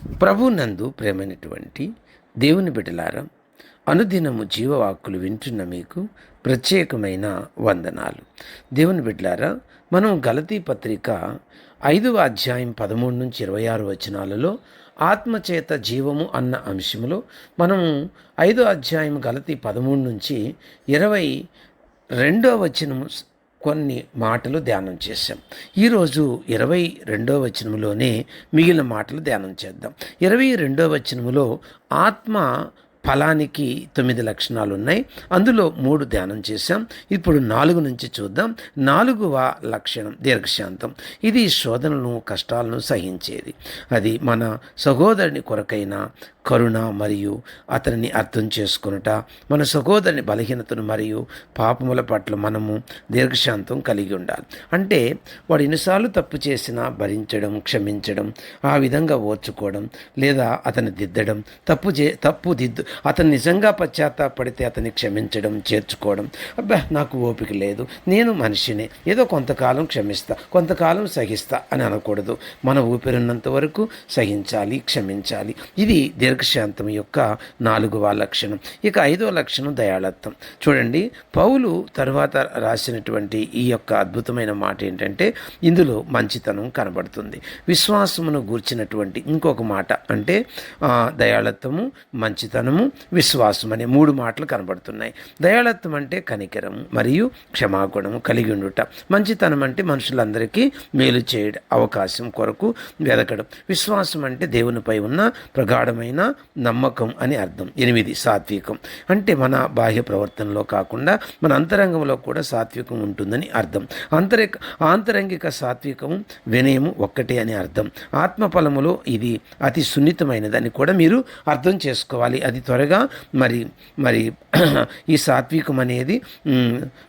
ప్రభు నందు ప్రేమైనటువంటి దేవుని బిడ్డలారా అనుదినము జీవవాక్కులు వింటున్న మీకు ప్రత్యేకమైన వందనాలు. దేవుని బిడ్డలారా మనం గలతీ పత్రిక ఐదవ అధ్యాయం పదమూడు నుంచి ఇరవై ఆరు వచనాలలో ఆత్మచేత జీవము అన్న అంశంలో మనం ఐదో అధ్యాయం గలతీ పదమూడు నుంచి ఇరవై రెండో వచనము కొన్ని మాటలు ధ్యానం చేశాం. ఈరోజు ఇరవై రెండో వచనంలోనే మిగిలిన మాటలు ధ్యానం చేద్దాం. ఇరవై రెండో వచనములో ఆత్మ ఫలానికి తొమ్మిది లక్షణాలు ఉన్నాయి. అందులో మూడు ధ్యానం చేశాం. ఇప్పుడు నాలుగు నుంచి చూద్దాం. నాలుగవ లక్షణం దీర్ఘశాంతం. ఇది శోధనలను కష్టాలను సహించేది. అది మన సహోదరుని కొరకైన కరుణ మరియు అతనిని అర్థం చేసుకునుట మన సహోదరుని బలహీనతను మరియు పాపముల పట్ల మనము దీర్ఘశాంతం కలిగి ఉండాలి. అంటే వాడు ఎన్నిసార్లు తప్పు చేసినా భరించడం క్షమించడం ఆ విధంగా ఓర్చుకోవడం లేదా అతన్ని దిద్దడం తప్పు చే తప్పు దిద్దు అతను నిజంగా పశ్చాత్తాపడితే అతన్ని క్షమించడం చేర్చుకోవడం. అబ్బా నాకు ఓపిక లేదు. నేను మనిషినే. ఏదో కొంతకాలం క్షమిస్తా కొంతకాలం సహిస్తా అని అనకూడదు. మన ఊపిరిన్నంత వరకు సహించాలి క్షమించాలి. ఇది దీర్ఘ దీర్ఘశాంతం యొక్క నాలుగవ లక్షణం. ఇక ఐదవ లక్షణం దయాళత్వం. చూడండి పౌలు తర్వాత రాసినటువంటి ఈ యొక్క అద్భుతమైన మాట ఏంటంటే ఇందులో మంచితనం కనబడుతుంది. విశ్వాసమును గూర్చినటువంటి ఇంకొక మాట అంటే దయాళత్వము మంచితనము విశ్వాసం అనే మూడు మాటలు కనబడుతున్నాయి. దయాళత్వం అంటే కనికరం మరియు క్షమాగుణము కలిగి ఉండుట. మంచితనం అంటే మనుషులందరికీ మేలు చేయడం అవకాశం కొరకు వెదకడం. విశ్వాసం అంటే దేవునిపై ఉన్న ప్రగాఢమైన నమ్మకం అని అర్థం. ఎనిమిది సాత్వికం. అంటే మన బాహ్య ప్రవర్తనలో కాకుండా మన అంతరంగంలో కూడా సాత్వికం ఉంటుందని అర్థం. అంతరిక ఆంతరంగిక సాత్వికము వినయము ఒక్కటే అని అర్థం. ఆత్మఫలములో ఇది అతి సున్నితమైనదని కూడా మీరు అర్థం చేసుకోవాలి. అది త్వరగా మరి మరి ఈ సాత్వికం అనేది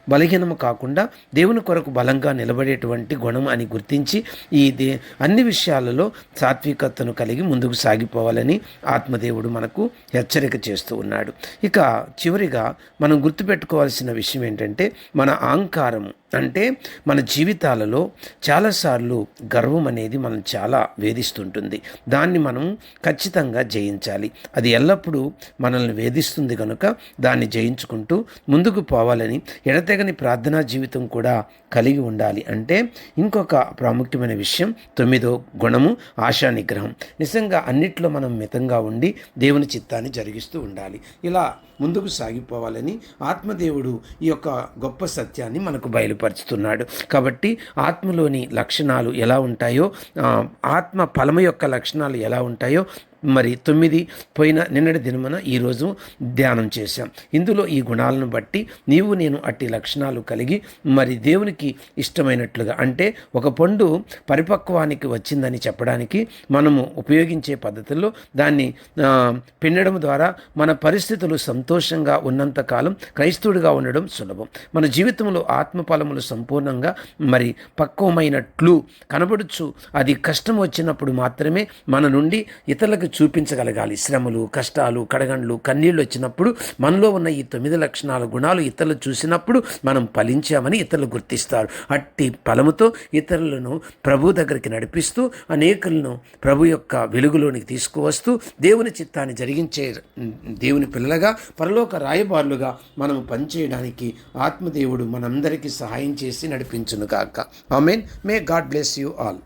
బలహీనము కాకుండా దేవుని కొరకు బలంగా నిలబడేటువంటి గుణం అని గుర్తించి ఈ దే అన్ని విషయాలలో సాత్వికతను కలిగి ముందుకు సాగిపోవాలని ఆత్మదేవుడు మనకు హెచ్చరిక చేస్తూ ఉన్నాడు. ఇక చివరిగా మనం గుర్తుపెట్టుకోవాల్సిన విషయం ఏంటంటే మన అహంకారము అంటే మన జీవితాలలో చాలాసార్లు గర్వం అనేది మనం చాలా వేధిస్తుంటుంది. దాన్ని మనం ఖచ్చితంగా జయించాలి. అది ఎల్లప్పుడూ మనల్ని వేధిస్తుంది కనుక దాన్ని జయించుకుంటూ ముందుకు పోవాలని ఎడతెగని ప్రార్థనా జీవితం కూడా కలిగి ఉండాలి. అంటే ఇంకొక ప్రాముఖ్యమైన విషయం తొమ్మిదో గుణము ఆశా నిగ్రహం నిజంగా అన్నిట్లో మనం మితంగా ఉండి దేవుని చిత్తాన్ని జరిగిస్తూ ఉండాలి. ఇలా ముందుకు సాగిపోవాలని ఆత్మదేవుడు ఈ యొక్క గొప్ప సత్యాన్ని మనకు బయలుపరుస్తున్నాడు. కాబట్టి ఆత్మలోని లక్షణాలు ఎలా ఉంటాయో ఆత్మ ఫలము యొక్క లక్షణాలు ఎలా ఉంటాయో మరి తొమ్మిది పోయిన నిన్నటి దినమున ఈరోజు ధ్యానం చేశాం. ఇందులో ఈ గుణాలను బట్టి నీవు నేను అట్టి లక్షణాలు కలిగి మరి దేవునికి ఇష్టమైనట్లుగా అంటే ఒక పండు పరిపక్వానికి వచ్చిందని చెప్పడానికి మనము ఉపయోగించే పద్ధతుల్లో దాన్ని పిండడం ద్వారా మన పరిస్థితులు సంతోషంగా ఉన్నంతకాలం క్రైస్తవుడిగా ఉండడం సులభం. మన జీవితంలో ఆత్మఫలములు సంపూర్ణంగా మరి పక్వమైనట్లు కనబడుచు అది కష్టం వచ్చినప్పుడు మాత్రమే మన నుండి ఇతరులకు చూపించగలగాలి. శ్రమలు కష్టాలు కడగండ్లు కన్నీళ్ళు వచ్చినప్పుడు మనలో ఉన్న ఈ తొమ్మిది లక్షణాల గుణాలు ఇతరులు చూసినప్పుడు మనం ఫలించామని ఇతరులు గుర్తిస్తారు. అట్టి ఫలముతో ఇతరులను ప్రభు దగ్గరికి నడిపిస్తూ అనేకులను ప్రభు యొక్క వెలుగులోనికి తీసుకువస్తూ దేవుని చిత్తాన్ని జరిగించే దేవుని పిల్లలుగా పరలోక రాయబారులుగా మనం పనిచేయడానికి ఆత్మదేవుడు మనందరికీ సహాయం చేసి నడిపించునుగాక I mean may God bless you all.